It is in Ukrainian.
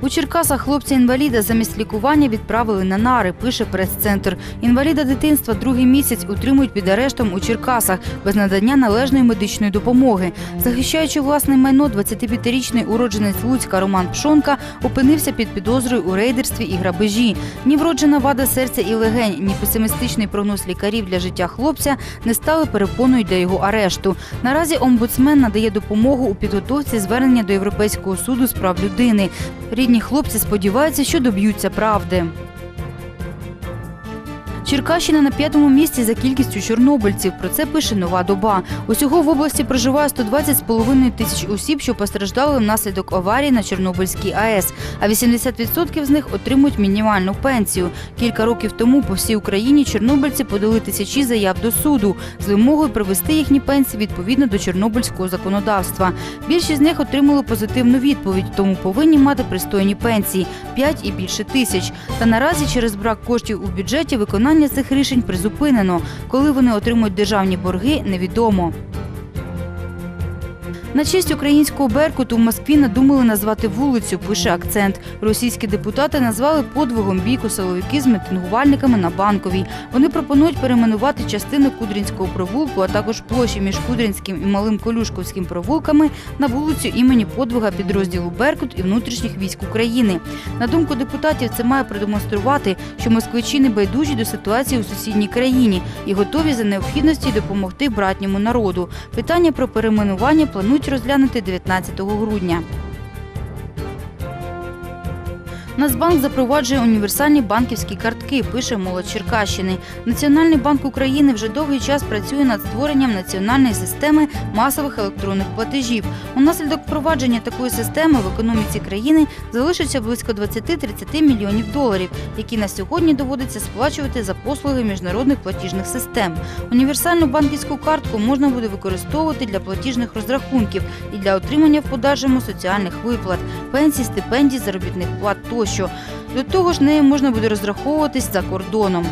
У Черкасах хлопця-інваліда замість лікування відправили на нари, пише прес-центр. Інваліда дитинства другий місяць утримують під арештом у Черкасах без надання належної медичної допомоги. Захищаючи власне майно, 25-річний уродженець Луцька Роман Пшонка опинився під підозрою у рейдерстві і грабежі. Ні вроджена вада серця і легень, ні песимістичний прогноз лікарів для життя хлопця не стали перепоною для його арешту. Наразі омбудсмен надає допомогу у підготовці звернення до Європейського суду з прав людини. Рідні хлопці сподіваються, що доб'ються правди. Черкащина на п'ятому місці за кількістю чорнобильців. Про це пише нова доба. Усього в області проживає 120,5 тисяч осіб, що постраждали внаслідок аварії на Чорнобильській АЕС. А 80% з них отримують мінімальну пенсію. Кілька років тому по всій Україні чорнобильці подали тисячі заяв до суду з вимогою привести їхні пенсії відповідно до чорнобильського законодавства. Більшість з них отримали позитивну відповідь, тому повинні мати пристойні пенсії 5 і більше тисяч. Та наразі через брак коштів у бюджеті виконання цих рішень призупинено. Коли вони отримують державні борги, невідомо. На честь українського Беркуту в Москві надумали назвати вулицю, пише акцент. Російські депутати назвали подвигом бійку силовики з мітингувальниками на Банковій. Вони пропонують перейменувати частину Кудрінського провулку, а також площі між Кудрінським і Малим Колюшковським провулками на вулицю імені подвига підрозділу Беркут і внутрішніх військ України. На думку депутатів, це має продемонструвати, що москвичі не байдужі до ситуації у сусідній країні і готові за необхідності допомогти братньому народу. Питання про перейменування планують розглянути 19 грудня. Нацбанк запроваджує універсальні банківські картки, пише молодь Черкащини. Національний банк України вже довгий час працює над створенням національної системи масових електронних платежів. Унаслідок впровадження такої системи в економіці країни залишиться близько 20-30 мільйонів доларів, які на сьогодні доводиться сплачувати за послуги міжнародних платіжних систем. Універсальну банківську картку можна буде використовувати для платіжних розрахунків і для отримання в подальшому соціальних виплат, пенсій, стипендій, заробітних плат тощо. До того ж, нею можна буде розраховуватись за кордоном.